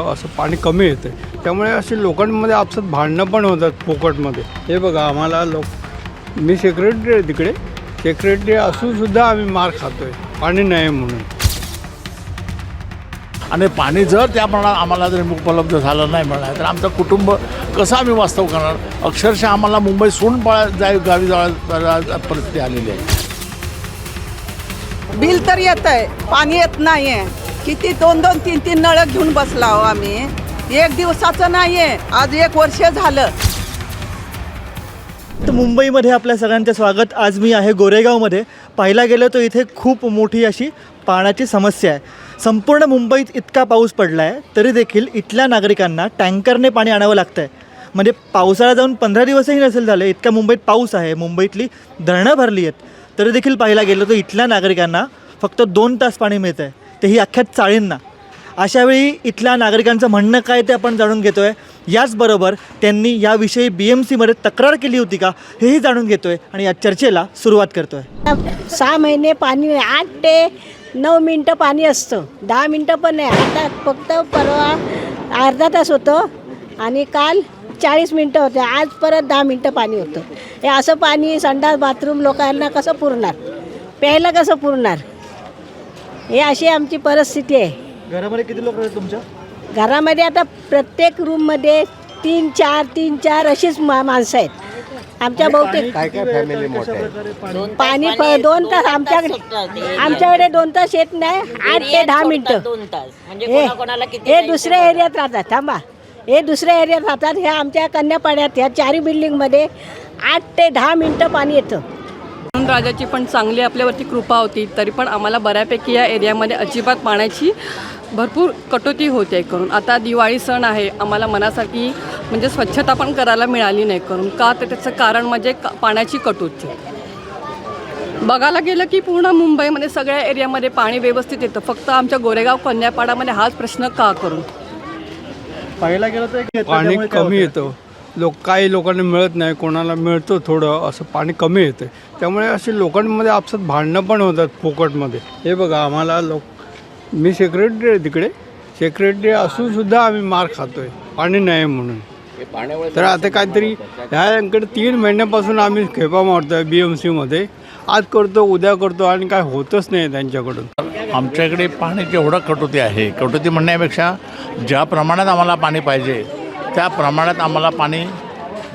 असं पाणी कमी येतं त्यामुळे असे लोकांमध्ये आपसात भांडणं पण होतात फोकटमध्ये हे बघा आम्हाला लोक मी सेक्रेटरी आहे तिकडे. सेक्रेटरी असूनसुद्धा आम्ही मार खातोय. पाणी नाही म्हणून. आणि पाणी जर त्या प्रमाणात आम्हाला जर उपलब्ध झालं नाही मिळालं तर आमचं कुटुंब कसं आम्ही वास्तव करणार? अक्षरशः आम्हाला मुंबई सोडून पळा जाय गावी जायला परिस्थिती आलेली आहे. बिल तर येत आहे पाणी येत नाहीये. किती दोन दोन तीन तीन नळ घेऊन बसला हो आम्ही. एक दिवसाचं नाहीये. आज एक वर्ष झालं. तर मुंबईमध्ये आपल्या सगळ्यांचे स्वागत. आज मी आहे गोरेगावमध्ये. पाहायला गेलं तर इथे खूप मोठी अशी पाण्याची समस्या आहे. संपूर्ण मुंबईत इतका पाऊस पडला आहे तरी देखील इथल्या नागरिकांना टँकरने पाणी आणावं लागतं आहे म्हणजे पावसाळा जाऊन पंधरा दिवसही नसेल झाले इतक्या मुंबईत पाऊस आहे. मुंबईतली धरणं भरली आहेत. तरी देखील पाहायला गेलं तर इथल्या नागरिकांना फक्त दोन तास पाणी मिळतं आहे तेही अख्ख्या चाळींना अशावेळी इथल्या नागरिकांचं म्हणणं काय ते आपण जाणून घेतो आहे याचबरोबर त्यांनी याविषयी बी एम सीमध्ये तक्रार केली होती का हेही जाणून घेतो आहे आणि या चर्चेला सुरुवात करतो आहे सहा महिने पाणी आठ ते नऊ मिनटं पाणी असतं. दहा मिनटं पण नाही आता फक्त परवा अर्धा तास होतं आणि काल चाळीस मिनटं होते आज परत दहा मिनटं पाणी होतं. हे असं पाणी संडास बाथरूम लोकांना कसं पुरणार? प्यायला कसं पुरणार? हे अशी आमची परिस्थिती आहे. घरामध्ये किती लोक आहेत तुमच्या? घरामध्ये आता प्रत्येक रूममध्ये तीन चार तीन चार अशीच मा माणसं आहेत. आमच्या बहुतेक पाणी प- दोन तास आमच्याकडे आमच्याकडे दोन तास येत नाही आठ ते दहा मिनिटं. दोन तास. म्हणजे हे कोणाकोणाला किती हे दुसऱ्या एरियात राहतात थांबा. हे दुसऱ्या एरियात राहतात हे आमच्या कन्यापाड्यात ह्या चारी बिल्डिंगमध्ये आठ ते दहा मिनिटं पाणी येतं. राजाची पण चांगली आपल्यावरती कृपा होती तरी पण आम्हाला बऱ्यापैकी या एरियामध्ये अजिबात पाण्याची भरपूर कटोती होते करून. आता दिवाळी सण आहे आम्हाला मनासारखी म्हणजे स्वच्छता पण करायला मिळाली नाही करून. का तर त्याचं कारण म्हणजे का- पाण्याची कटोती. बघायला गेलं की पूर्ण मुंबईमध्ये सगळ्या एरियामध्ये पाणी व्यवस्थित येतं. फक्त आमच्या गोरेगाव कन्यापाडामध्ये हाच प्रश्न का करून पाहायला गेलं तर पाणी कमी होतं? येतं. लोक काही लोकांना मिळत नाही कोणाला मिळतं थोडं असं पाणी कमी येतं त्यामुळे असे लोकांमध्ये आपसात भांडणं पण होतात फोकटमध्ये. हे बघा आम्हाला लोक मी सेक्रेटरी आहे तिकडे. सेक्रेटरी असूनसुद्धा आम्ही मार खातोय पाणी नाही म्हणून. तर आता काहीतरी ह्याकडे तीन महिन्यापासून आम्ही खेपा मारतोय बी एम सीमध्ये आज करतो उद्या करतो आणि काय होतच नाही त्यांच्याकडून. आमच्याकडे पाण्याची एवढं कटोती आहे? कटोती म्हणण्यापेक्षा ज्या प्रमाणात आम्हाला पाणी पाहिजे त्या प्रमाणात आम्हाला पाणी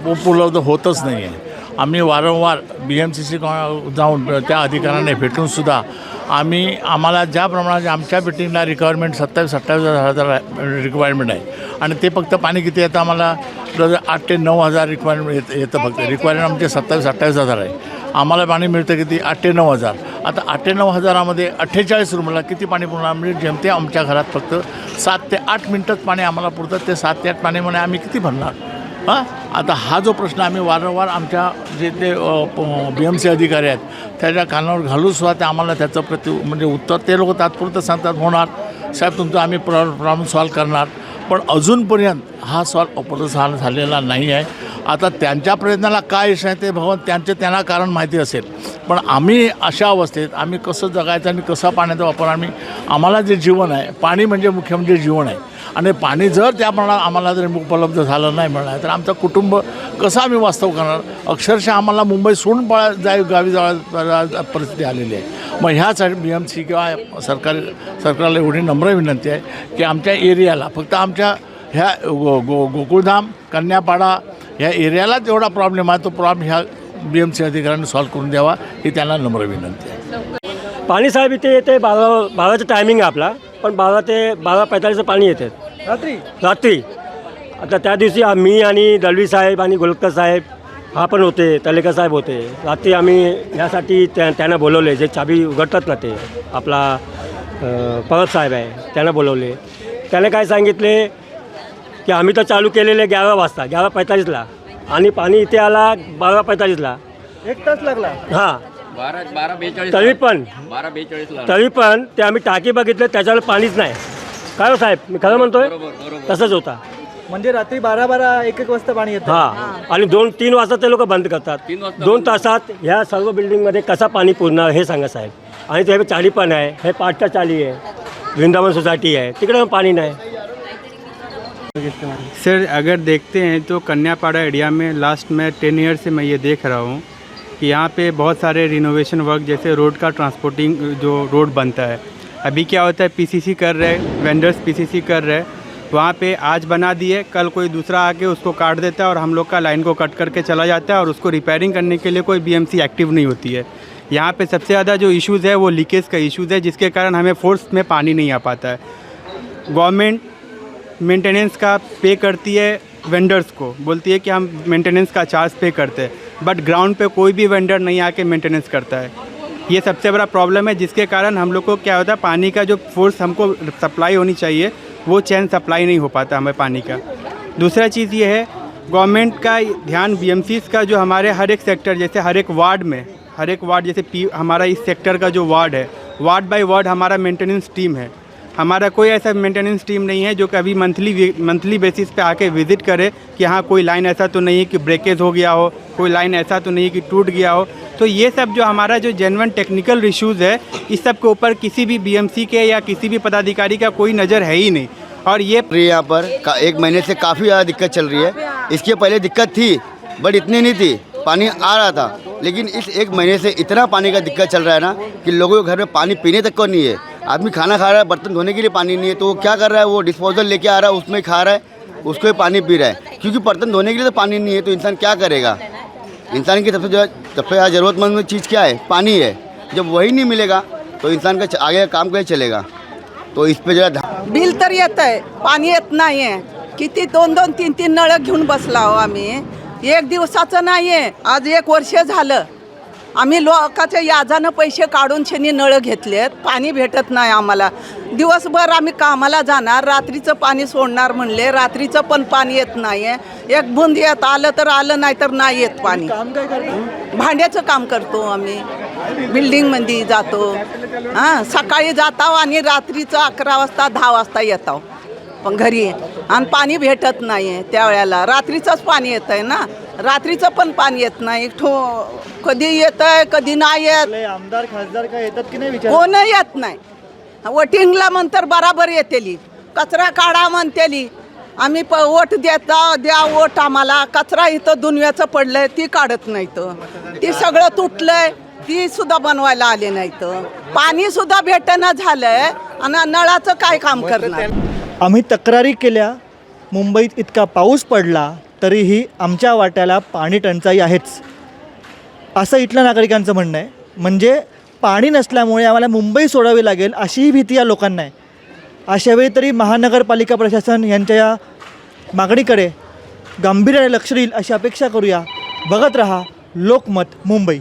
उपलब्ध होतच नाही आहे. आम्ही वारंवार बी एम सी सी जाऊन त्या अधिकाऱ्यांना भेटूनसुद्धा आम्ही आम्हाला ज्या प्रमाणात आमच्या बिटिंगला रिक्वायरमेंट सत्तावीस अठ्ठावीस हजार रिक्वायरमेंट आहे. आणि ते फक्त पाणी किती येतं आम्हाला? आठ ते नऊ हजार रिक्वायरमेंट येतं फक्त. रिक्वायरमेंट आमचे सत्तावीस अठ्ठावीस हजार आहे. आम्हाला पाणी मिळतं किती? अठ्ठ्याण्णव हजार. आता अठ्ठ्याण्णव हजारामध्ये अठ्ठेचाळीस रुमला किती पाणी पुरणार? म्हणजे जेमते आमच्या घरात फक्त सात ते आठ मिनटंच पाणी आम्हाला पुरतं. ते सात ते आठ पाणी म्हणे आम्ही किती भरणार? हां? आता हा जो प्रश्न आम्ही वारंवार आमच्या जे ते बी एम सी अधिकारी आहेत त्याच्या कानावर घालून सुद्धा ते आम्हाला त्याचं प्रति म्हणजे उत्तर ते लोक तात्पुरतं सांगतात होणार. साहेब तुमचं आम्ही प्रॉ प्रॉब्लेम सॉल्व्ह करणार. पण अजूनपर्यंत हा सॉल्व उपलब्ध झाला झालेला नाही आहे. आता त्यांच्या प्रयत्नाला काय यश आहे ते भगवान त्यांचे त्यांना कारण माहिती असेल. पण आम्ही अशा अवस्थेत आम्ही कसं जगायचं आणि कसा पाण्याचा वापर आम्ही आम्हाला जे जीवन आहे पाणी म्हणजे मुख्य म्हणजे जीवन आहे. आणि पाणी जर त्या प्रमाणात आम्हाला जर उपलब्ध झालं नाही मिळणार तर आमचं कुटुंब कसं आम्ही वास्तव करणार? अक्षरशः आम्हाला मुंबई सोडून पळा जाय गावी जाळ परिस्थिती आलेली आहे. मग ह्यासाठी बी एम सी किंवा सरकारी सरकारला एवढी नम्र विनंती आहे की आमच्या एरियाला फक्त आमच्या ह्या गो गो गोकुळधाम कन्यापाडा ह्या एरियालाच एवढा प्रॉब्लेम आहे तो प्रॉब्लेम ह्या बी एम सी अधिकाऱ्यांनी सॉल्व्ह करून द्यावा ही त्यांना नम्र विनंती आहे. पाणी साहेब इथे येते बारा बाराचं टायमिंग आहे आपला पण बारा ते बारा पैंताळीसचं पाणी येते. रात्री? रात्री. आता त्या दिवशी मी आणि दलवी साहेब आणि गोलकर साहेब हा पण होते तलेकर साहेब होते. रात्री आम्ही यासाठी त्या त्यांना बोलवले जे चाबी उघडतात ना ते आपला परत साहेब आहे त्यांना बोलवले. त्याने काय सांगितले की आम्ही तर चालू केलेले ग्यारा वाजता ग्यारा पैंताळीसला. आणि पाणी इथे आला बारा पैंताळीसला. एक तास लागला. हां. बारा बारा बेचाळीस तरी पण बारा बेचाळीसला. तरी पण ते आम्ही टाकी बघितले त्याच्यावर पाणीच नाही. काय हो साहेब मी खरं म्हणतोय? तसंच होता. म्हणजे रात्री बारा बारा एक एक वाजता पाणी येतं. हा. आणि दोन तीन वाजता ते लोक बंद करतात. दोन तासात ह्या सर्व बिल्डिंगमध्ये कसा पाणी पुरणार हे सांगा साहेब. आणि ते चाली पण आहे हे पाठच्या चाली आहे वृंदावन सोसायटी आहे तिकडे पण पाणी नाही. सर अगर देखते हैं तो कन्यापाड़ा एरिया में लास्ट में टेन ईयर से मैं ये देख रहा हूँ कि यहाँ पे बहुत सारे रिनोवेशन वर्क जैसे रोड का ट्रांसपोर्टिंग जो रोड बनता है। अभी क्या होता है पीसीसी कर रहे वेंडर्स पीसीसी कर रहे वहाँ पे आज बना दिए कल कोई दूसरा आके उसको काट देता है और हम लोग का लाइन को कट करके चला जाता है और उसको रिपेयरिंग करने के लिए कोई बीएमसी एक्टिव नहीं होती है। यहाँ पे सबसे ज़्यादा जो इश्यूज़ है वो लीकेज का इश्यूज़ है, जिसके कारण हमें फोर्स में पानी नहीं आ पाता है। गवर्नमेंट मेंटेनेंस का पे करती है वेंडर्स को। बोलती है कि हम मेंटेनेंस का चार्ज पे करते हैं। बट ग्राउंड पे कोई भी वेंडर नहीं आके मेंटेनेंस करता है। ये सबसे बड़ा प्रॉब्लम है, जिसके कारण हम लोग को क्या होता है, पानी का जो फोर्स हमको सप्लाई होनी चाहिए वो चैन सप्लाई नहीं हो पाता हमें पानी का। दूसरा चीज़ ये है, गवर्नमेंट का ध्यान बी का जो हमारे हर एक सेक्टर, जैसे हर एक वार्ड में, हर एक वार्ड, जैसे पी, हमारा इस सेक्टर का जो वार्ड है, वार्ड बाय वार्ड हमारा मेंटेनेंस टीम है। हमारा कोई ऐसा मेंटेनेंस टीम नहीं है जो कभी मंथली मंथली बेसिस पे आके विज़िट करे कि हाँ कोई लाइन ऐसा तो नहीं है कि ब्रेकेज हो गया हो, कोई लाइन ऐसा तो नहीं है कि टूट गया हो। तो ये सब जो हमारा जो जेनवन टेक्निकल इश्यूज़ है, इस सब के ऊपर किसी भी बीएमसी के या किसी भी पदाधिकारी का कोई नज़र है ही नहीं। और ये यहाँ पर एक महीने से काफ़ी ज़्यादा दिक्कत चल रही है। इसके पहले दिक्कत थी, बट इतनी नहीं थी, पानी आ रहा था। लेकिन इस एक महीने से इतना पानी का दिक्कत चल रहा है ना, कि लोगों के घर में पानी पीने तक को नहीं है। आदमी खाना खा रहा है बर्तन धोने के लिए पानी नहीं है तो वो क्या कर रहा है वो डिस्पोजल लेके आ रहा है उसमें खा रहा है उसको ही पानी पी रहा है। क्योंकि बर्तन धोने के लिए तो पानी नहीं है तो इंसान क्या करेगा? इंसान की सबसे सबसे ज़्यादा ज़रूरतमंद चीज़ क्या है? पानी है। जब वही नहीं मिलेगा तो इंसान का आगे का काम कैसे चलेगा? तो इस पर जरा बिल तर येत आहे पाणी येत नाही आहे किती दोन दोन तीन तीन नळ घेऊन बसला हो आम्ही. एक दिवसाचं नाही आहे आज एक वर्ष झालं. आम्ही लोकांच्या याजानं पैसे काढून शनी नळं घेतलेत पाणी भेटत नाही आम्हाला. दिवसभर आम्ही कामाला जाणार रात्रीचं पाणी सोडणार म्हणले रात्रीचं पण पाणी येत नाही आहे एक बुंद येत आलं तर आलं नाही तर नाही येत पाणी. भांड्याचं काम करतो आम्ही. बिल्डिंगमध्ये जातो. हां सकाळी जातो आणि रात्रीचं अकरा वाजता दहा वाजता येतो पण घरी. आणि पाणी भेटत नाही आहे त्यावेळेला. रात्रीचंच पाणी येतं आहे ना. रात्रीचं पण पाणी येत नाही. ठो कधी येतं आहे कधी नाही येत. आपले आमदार खासदार काय येतात की नाही विचार? कोण येत नाही. वोटिंगला म्हणतर बराबर येतेली. कचरा काढा म्हणतेली. आम्ही प वोट देता द्या वोट आम्हाला. कचरा इथं दुनियाचं पडलंय ती काढत नाहीत. ती सगळं तुटलंय ती सुद्धा बनवायला आले नाहीत. पाणी सुद्धा भेटणं झालंय आणि नळाचं काय काम करणार? आम्ही तक्रारी केल्या मुंबईत इतका पाऊस पडला तरीही आमच्या वाट्याला पाणी टंचाई आहेच. असं इथल्या नागरिकांचं म्हणणं आहे. म्हणजे पाणी नसल्यामुळे आम्हाला मुंबई सोडावी लागेल अशीही भीती या लोकांना आहे. अशावेळी तरी महानगरपालिका प्रशासन यांच्या या मागणीकडे गांभीर्याने लक्ष देईल अशी अपेक्षा करूया. बघत रहा लोकमत मुंबई.